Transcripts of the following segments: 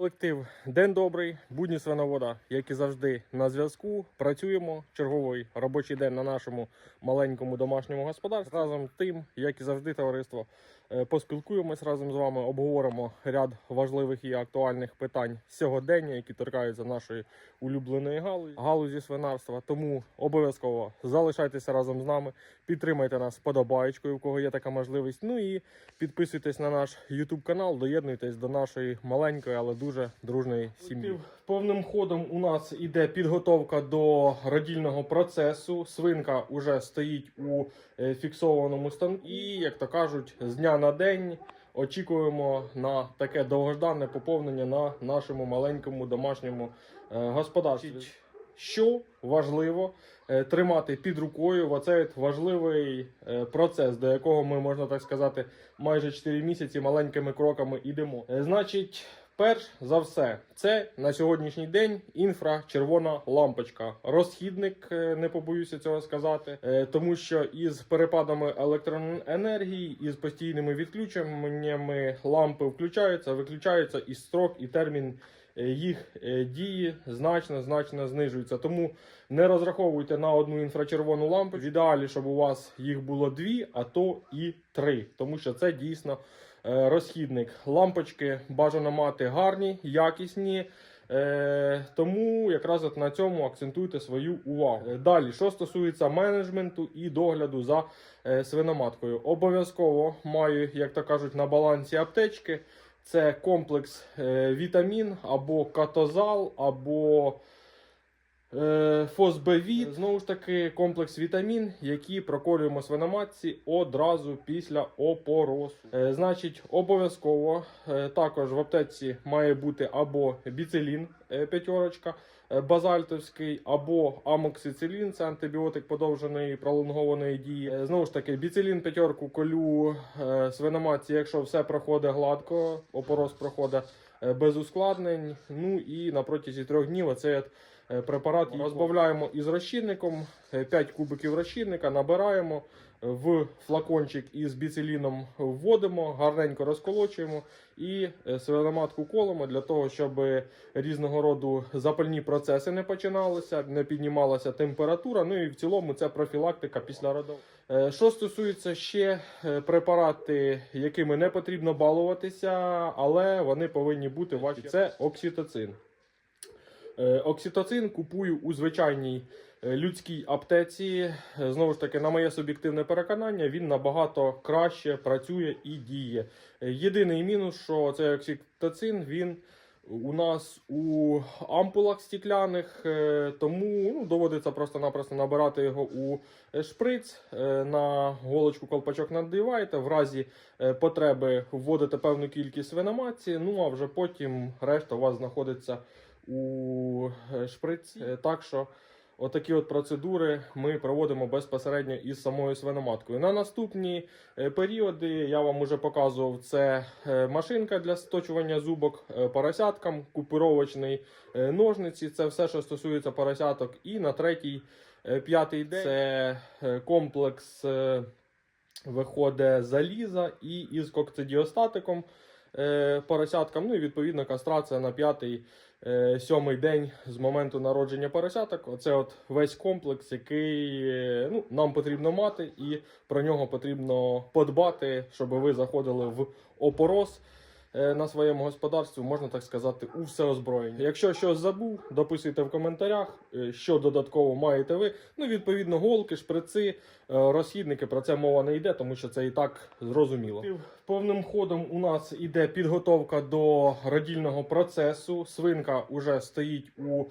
Колектив, день добрий, будні свиновода, як і завжди, на зв'язку. Працюємо черговий робочий день на нашому маленькому домашньому господарстві. Разом тим, як і завжди, товариство, поспілкуємось разом з вами, обговоримо ряд важливих і актуальних питань сьогодення, які торкаються нашої улюбленої галузі, галузі свинарства. Тому обов'язково залишайтеся разом з нами, підтримайте нас подобаєчкою, у кого є така можливість. Ну і підписуйтесь на наш YouTube канал, доєднуйтесь до нашої маленької, але дуже дружної сім'ї. Повним ходом у нас іде підготовка до родільного процесу. Свинка вже стоїть у е, фіксованому станку. І, як то кажуть, з дня на день очікуємо на таке довгожданне поповнення на нашому маленькому домашньому е, господарстві. Що важливо е, тримати під рукою оцей от важливий е, процес, до якого ми можна так сказати, майже 4 місяці маленькими кроками йдемо. Значить, перш за все, це на сьогоднішній день інфрачервона лампочка. Розхідник, е, не побоюся цього сказати, е, тому що із перепадами електроенергії, із постійними відключеннями лампи включаються, виключаються і строк, і термін е, їх дії значно значно знижується. Тому не розраховуйте на одну інфрачервону лампу. В ідеалі, щоб у вас їх було дві, а то і три, тому що це дійсно розхідник. Лампочки бажано мати гарні, якісні. Е, тому якраз от на цьому акцентуйте свою увагу. Е, Далі, що стосується менеджменту і догляду за е, свиноматкою, обов'язково маю, як то кажуть, на балансі аптечки. Це комплекс е, вітамін або катозал, або е, фосбевіт. Знову ж таки, комплекс вітамін, які проколюємо свиноматці одразу після опоросу. Е, значить, обов'язково е, також в аптеці має бути або біцилін е, п'ятерочка, е, базальтовський, або амоксицилін, це антибіотик подовженої пролонгованої дії. Е, Знову ж таки, біцилін п'ятерку колю е, свиноматці, якщо все проходить гладко, опорос проходить е, без ускладнень. Ну і на протязі трьох днів оцей от, е, препарат розбавляємо із розчинником, 5 кубиків розчинника, набираємо в флакончик із біциліном вводимо, гарненько розколочуємо і е, свиноматку колимо для того, щоб різного роду запальні процеси не починалися, не піднімалася температура. Ну і в цілому це профілактика після родов. Е, Що стосується ще е, препарати, якими не потрібно балуватися, але вони повинні бути ваші. Це окситоцин. Е, Окситоцин купую у звичайній е, людській аптеці. Е, Знову ж таки, на моє суб'єктивне переконання, він набагато краще працює і діє. Єдиний мінус, що цей окситоцин він у нас у ампулах стікляних, тому ну, доводиться просто-напросто набирати його у шприц. На голочку колпачок надіваєте, в разі потреби вводите певну кількість свиноматці, ну а вже потім решта у вас знаходиться у е, шприці. Е, Так що отакі от процедури ми проводимо безпосередньо із самою свиноматкою. На наступні е, періоди я вам уже показував це машинка для сточування зубок поросяткам, купировочний ножниці. Це все, що стосується поросяток. І на третій, п'ятий день це комплекс. Виходить заліза і із кокцидіостатиком поросяткам. Ну і відповідно кастрація на п'ятий, е, сьомий день з моменту народження поросяток. Оце от весь комплекс, який е, ну, нам потрібно мати, і про нього потрібно подбати, щоб ви заходили в опорос. Е, На своєму господарстві, можна так сказати, у все озброєння. Якщо щось забув, дописуйте в коментарях, е, що додатково маєте ви. Ну, відповідно, голки, шприци, е, розхідники. Про це мова не йде, тому що це і так зрозуміло. Повним ходом у нас іде підготовка до родільного процесу. Свинка вже стоїть у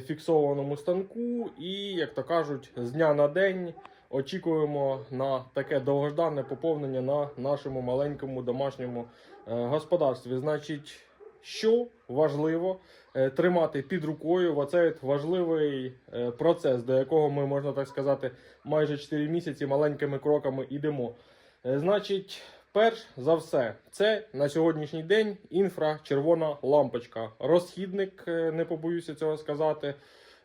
фіксованому станку, і, як то кажуть, з дня на день очікуємо на таке довгожданне поповнення на нашому маленькому домашньому е, господарстві. Значить, що важливо е, тримати під рукою оцей важливий е, процес, до якого ми, можна так сказати, майже 4 місяці маленькими кроками йдемо. Значить, перш за все, це на сьогоднішній день інфрачервона лампочка. Розхідник, не побоюся цього сказати.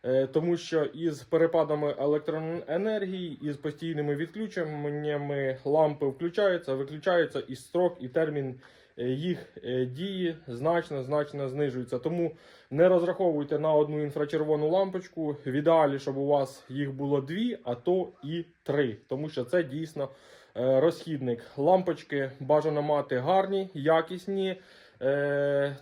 Е, Тому що із перепадами електроенергії, із постійними відключеннями лампи включаються, виключаються і строк, і термін е, їх е, дії значно значно знижуються. Тому не розраховуйте на одну інфрачервону лампочку. В ідеалі, щоб у вас їх було дві, а то і три, тому що це дійсно розхідник. Лампочки бажано мати гарні, якісні.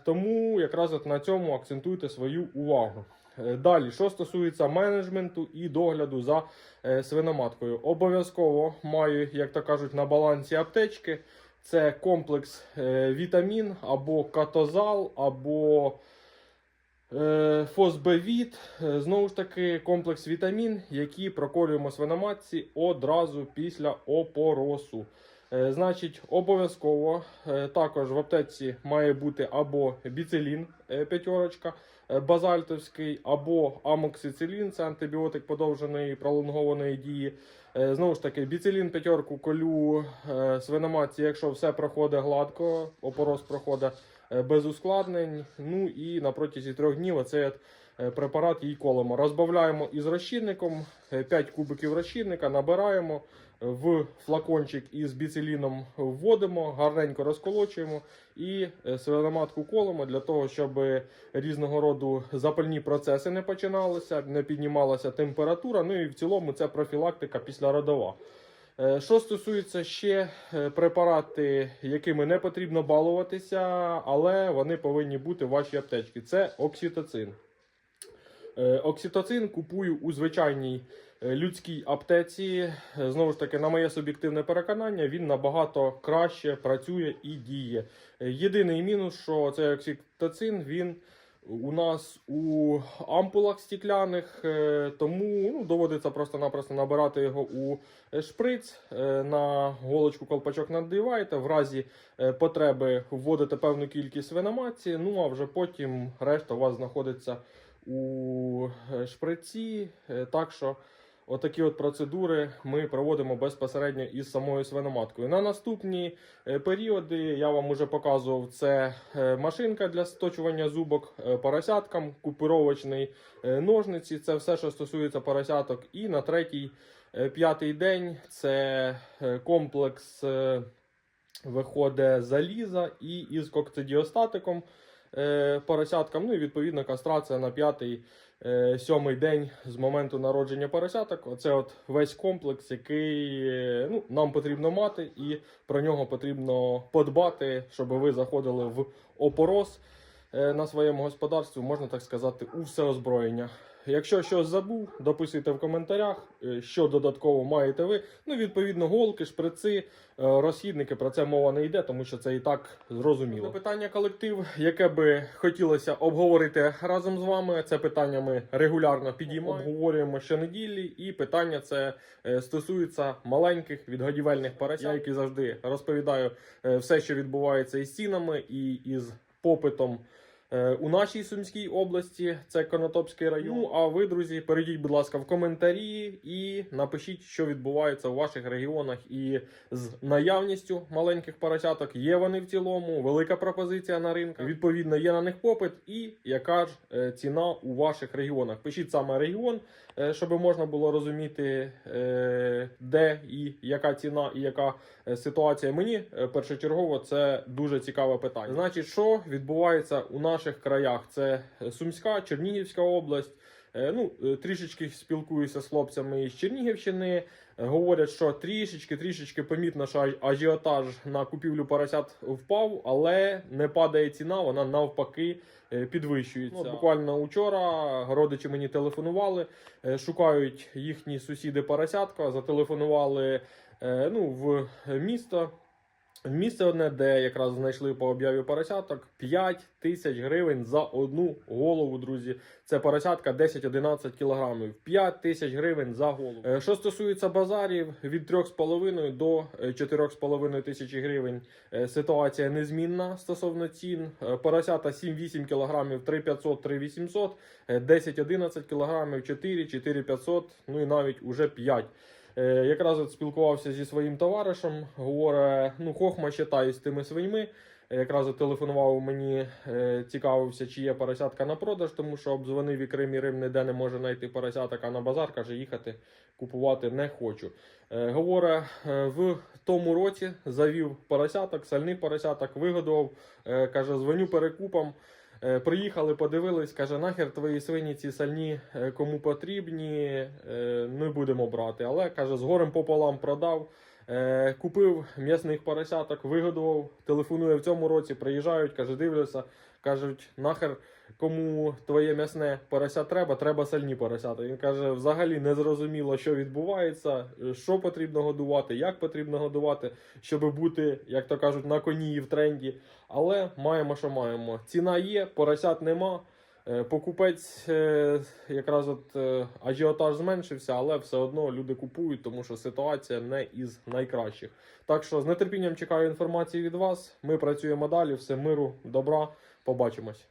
Тому якраз от на цьому акцентуйте свою увагу. Е, Далі, що стосується менеджменту і догляду за е, свиноматкою, обов'язково маю, як то кажуть, на балансі аптечки. Це комплекс е, вітамін або катозал, або фосбевіт. Знову ж таки, комплекс вітамін, які проколюємо свиноматці одразу після опоросу. Е, Значить, обов'язково е, також в аптеці має бути або біцилін е, п'ятерочка базальтовський, або амоксицилін, це антибіотик подовженої пролонгованої дії. Знову ж таки, біцилін п'ятерку колю свиноматці, якщо все проходить гладко, опорос проходить без ускладнень. Ну і на протязі трьох днів оцей препарат їй колемо. Розбавляємо із розчинником, 5 кубиків розчинника, набираємо в флакончик із біциліном вводимо, гарненько розколочуємо і е, свиноматку колемо для того, щоб різного роду запальні процеси не починалися, не піднімалася температура. Ну і в цілому це профілактика післяродова. Е, Що стосується ще е, препарати, якими не потрібно балуватися, але вони повинні бути в вашій аптечці. Це окситоцин. Е, Окситоцин купую у звичайній е, людській аптеці. Е, Знову ж таки, на моє суб'єктивне переконання, він набагато краще працює і діє. Єдиний мінус, що цей окситоцин він у нас у ампулах стікляних, тому ну, доводиться просто-напросто набирати його у шприц. На голочку колпачок надіваєте. В разі потреби вводите певну кількість свиноматці, ну а вже потім решта у вас знаходиться у е, шприці. Е, Так що отакі от процедури ми проводимо безпосередньо із самою свиноматкою. На наступні е, періоди я вам уже показував це машинка для сточування зубок поросяткам, купировочний ножниці. Це все, що стосується поросяток. І на третій, п'ятий день це комплекс. Виходить заліза і із кокцидіостатиком поросяткам. Ну і відповідно кастрація на п'ятий, е, сьомий день з моменту народження поросяток. Оце от весь комплекс, який е, ну, нам потрібно мати, і про нього потрібно подбати, щоб ви заходили в опорос е, на своєму господарстві, можна так сказати, у все озброєння. Якщо щось забув, дописуйте в коментарях, е, що додатково маєте ви. Ну, відповідно, голки, шприци, е, розхідники. Про це мова не йде, тому що це і так зрозуміло. Питання колектив, яке би хотілося обговорити разом з вами. Це питання ми регулярно підіймаємо, обговорюємо щонеділі, і питання це е, стосується маленьких відгодівельних поросят. Я, як завжди, розповідаю все, що відбувається із цінами і із попитом. Е, У нашій Сумській області це Конотопський район. Ну, а ви, друзі, перейдіть, будь ласка, в коментарі і напишіть, що відбувається у ваших регіонах і з наявністю маленьких поросяток. Є вони в цілому, велика пропозиція на ринку. Відповідно, є на них попит, і яка ж е, ціна у ваших регіонах. Пишіть саме регіон, щоб можна було розуміти, е, де і яка ціна, і яка е, ситуація. Мені е, першочергово це дуже цікаве питання. Значить, що відбувається у наших краях? Це е, Сумська, Чернігівська область. Е, Ну, е, трішечки спілкуюся з хлопцями із Чернігівщини. Е, Говорять, що трішечки, трішечки помітно, що ажіотаж на купівлю поросят впав, але не падає ціна, вона навпаки підвищується. Ну, буквально учора родичі мені телефонували, шукають їхні сусіди поросятка, зателефонували ну, в місто. Місце одне, де якраз знайшли по об'яві поросяток 5 тисяч гривень за одну голову, друзі. Це поросятка 10-11 кілограмів. 5 тисяч гривень за голову. Е, Що стосується базарів, від 3,5 до е, 4,5 тисячі гривень е, ситуація незмінна стосовно цін. Е, Поросята 7-8 кілограмів 3500 3800 е, 10-11 кілограмів 4 4500 ну і навіть уже 5. Е, якраз от спілкувався зі своїм товаришем, говорить, ну хохма ще та із тими свиньми. якраз от телефонував мені, е, цікавився, чи є поросятка на продаж, тому що обдзвонив і Крим і Рим ніде не може знайти поросяток, а на базар каже, їхати купувати не хочу. Е, Говорить, е, в тому році завів поросяток, сальних поросяток, вигодував, е, каже, дзвоню перекупам. Е, Приїхали, подивились, каже, нахер твої свині ці сальні е, кому потрібні, Ми не будемо брати. Але каже, з горем пополам продав. Е, Купив м'ясних поросяток, вигодував, телефонує в цьому році, приїжджають, каже, дивлюся, кажуть, нахер кому твоє м'ясне порося треба, треба сальні поросята. Він каже, взагалі не зрозуміло, що відбувається, що потрібно годувати, як потрібно годувати, щоб бути, як то кажуть, на коні і в тренді. Але маємо, що маємо. Ціна є, поросят нема. Е, Покупець е, якраз от е, ажіотаж зменшився, але все одно люди купують, тому що ситуація не із найкращих. Так що з нетерпінням чекаю інформації від вас. Ми працюємо далі. Все миру, добра. Побачимось.